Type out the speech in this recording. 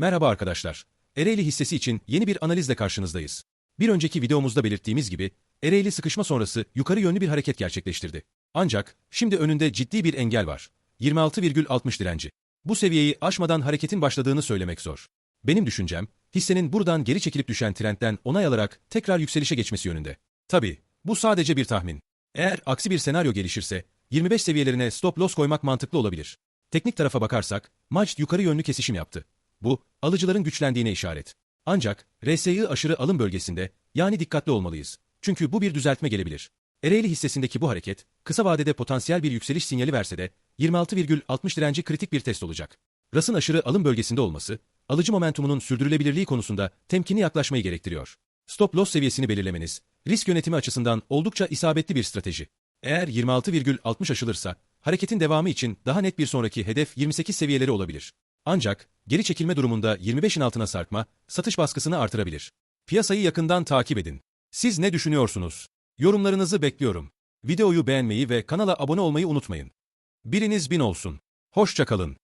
Merhaba arkadaşlar. Ereğli hissesi için yeni bir analizle karşınızdayız. Bir önceki videomuzda belirttiğimiz gibi, Ereğli sıkışma sonrası yukarı yönlü bir hareket gerçekleştirdi. Ancak şimdi önünde ciddi bir engel var. 26,60 direnci. Bu seviyeyi aşmadan hareketin başladığını söylemek zor. Benim düşüncem, hissenin buradan geri çekilip düşen trendten onay alarak tekrar yükselişe geçmesi yönünde. Tabii, bu sadece bir tahmin. Eğer aksi bir senaryo gelişirse, 25 seviyelerine stop loss koymak mantıklı olabilir. Teknik tarafa bakarsak, Majd yukarı yönlü kesişim yaptı. Bu, alıcıların güçlendiğine işaret. Ancak, RSI aşırı alım bölgesinde, yani dikkatli olmalıyız. Çünkü bu bir düzeltme gelebilir. Ereğli hissesindeki bu hareket, kısa vadede potansiyel bir yükseliş sinyali verse de, 26,60 direnci kritik bir test olacak. RAS'ın aşırı alım bölgesinde olması, alıcı momentumunun sürdürülebilirliği konusunda temkinli yaklaşmayı gerektiriyor. Stop loss seviyesini belirlemeniz, risk yönetimi açısından oldukça isabetli bir strateji. Eğer 26,60 aşılırsa, hareketin devamı için daha net bir sonraki hedef 28 seviyeleri olabilir. Ancak, geri çekilme durumunda 25'in altına sarkma, satış baskısını artırabilir. Piyasayı yakından takip edin. Siz ne düşünüyorsunuz? Yorumlarınızı bekliyorum. Videoyu beğenmeyi ve kanala abone olmayı unutmayın. Biriniz bin olsun. Hoşça kalın.